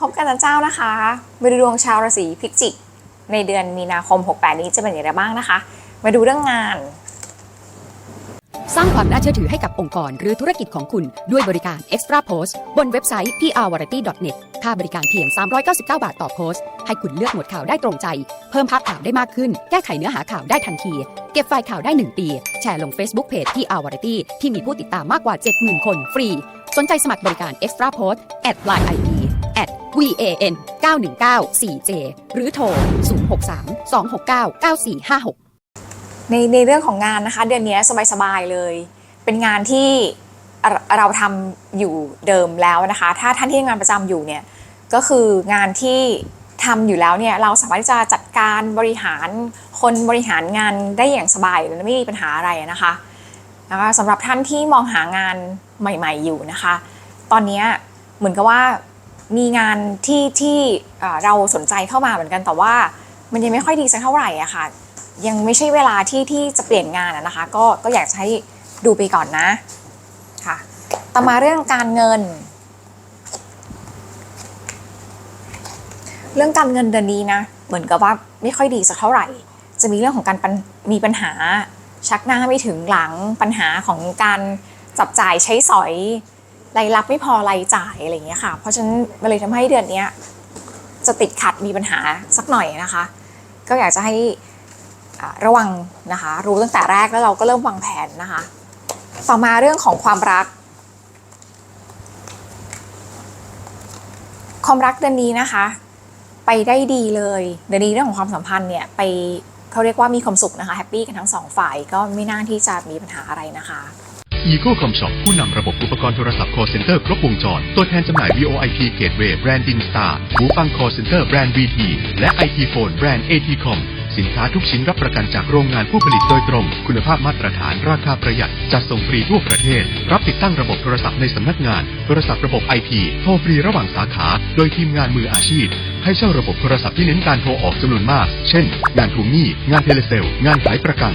พบกันนะเจ้านะคะมาดูดวงชาวราศีพิจิก ในเดือนมีนาคม 68 นี้จะเป็นอย่างไรบ้างนะคะ มาดูเรื่องงาน สร้างความน่าเชื่อถือให้กับองค์กรหรือธุรกิจของคุณด้วยบริการ Extra Post บนเว็บไซต์ prvariety.net ค่าบริการเพียง 399 บาทต่อโพสต์ ให้คุณเลือกหมวดข่าวได้ตรงใจ เพิ่มภาพข่าวได้มากขึ้น แก้ไขเนื้อหาข่าวได้ทันที เก็บไฟล์ข่าวได้ 1 ปี แชร์ลง Facebook Page prvariety ที่มีผู้ติดตามมากกว่า 70,000 คนฟรี สนใจสมัครบริการ Extra Post at line ID van 919 4j หรือโทร 063 269 9456 ในในเรื่องของงานนะคะ เดือนนี้สบายๆเลย เป็นงานที่เราทำอยู่เดิมแล้วนะคะ ถ้าท่านที่งานประจำอยู่เนี่ยก็คืองานที่ทำอยู่แล้วเนี่ยเราสามารถที่จะจัดการบริหารคนบริหารงานได้อย่างสบายและไม่มีปัญหาอะไรนะคะแล้วก็สำหรับท่านที่มองหางานใหม่ ๆอยู่นะคะ ตอนนี้เหมือนกับว่า มีงานที่ที่เราสนใจเข้ามาเหมือนกันแต่ว่ามันยังไม่ค่อยดีสักเท่าไหร่อะค่ะ ยังไม่ใช่เวลาที่ที่จะเปลี่ยนงานนะคะ ก็ก็อยากให้ดูไปก่อนนะค่ะต่อมาเรื่องการเงิน เรื่องการเงินเดือนนี้นะเหมือนกับว่าไม่ค่อยดีสักเท่าไหร่ จะมีเรื่องของการมีปัญหาชักหน้าไม่ถึงหลังปัญหาของการจับจ่ายใช้สอย รายรับไม่พอรายจ่ายอะไรอย่างเงี้ยค่ะ เพราะฉะนั้นมันเลยทำให้เดือนเนี้ยจะติดขัดมีปัญหาสักหน่อยนะคะ ก็อยากจะให้ระวังนะคะ รู้ตั้งแต่แรกแล้วเราก็เริ่มวางแผนนะคะ ต่อมาเรื่องของความรัก ความรักเดือนนี้นะคะ ไปได้ดีเลยเดือนนี้เรื่องของความสัมพันธ์เนี่ยไปเขาเรียกว่ามีความสุขนะคะแฮปปี้กันทั้งสองฝ่ายก็ไม่น่าที่จะมีปัญหาอะไรนะคะ Eagle Com Shop ผู้นำระบบอุปกรณ์โทรศัพท์ call center ครบวงจร ตัวแทนจำหน่าย VoIP Gateway แบรนด์ Dinstar หูฟัง call center แบรนด์ VT และ IT Phone แบรนด์ ATCom สินค้าทุกชิ้นรับประกันจากโรงงานผู้ผลิตโดยตรง คุณภาพมาตรฐาน ราคาประหยัด จัดส่งฟรีทั่วประเทศ รับติดตั้งระบบโทรศัพท์ในสำนักงาน โทรศัพท์ระบบ IP โทรฟรีระหว่างสาขา โดยทีมงานมืออาชีพ ให้เช่าระบบโทรศัพท์ที่เน้นการโทรออกจำนวนมาก เช่น งานทวงหนี้ งานเทเลเซล งานขายประกัน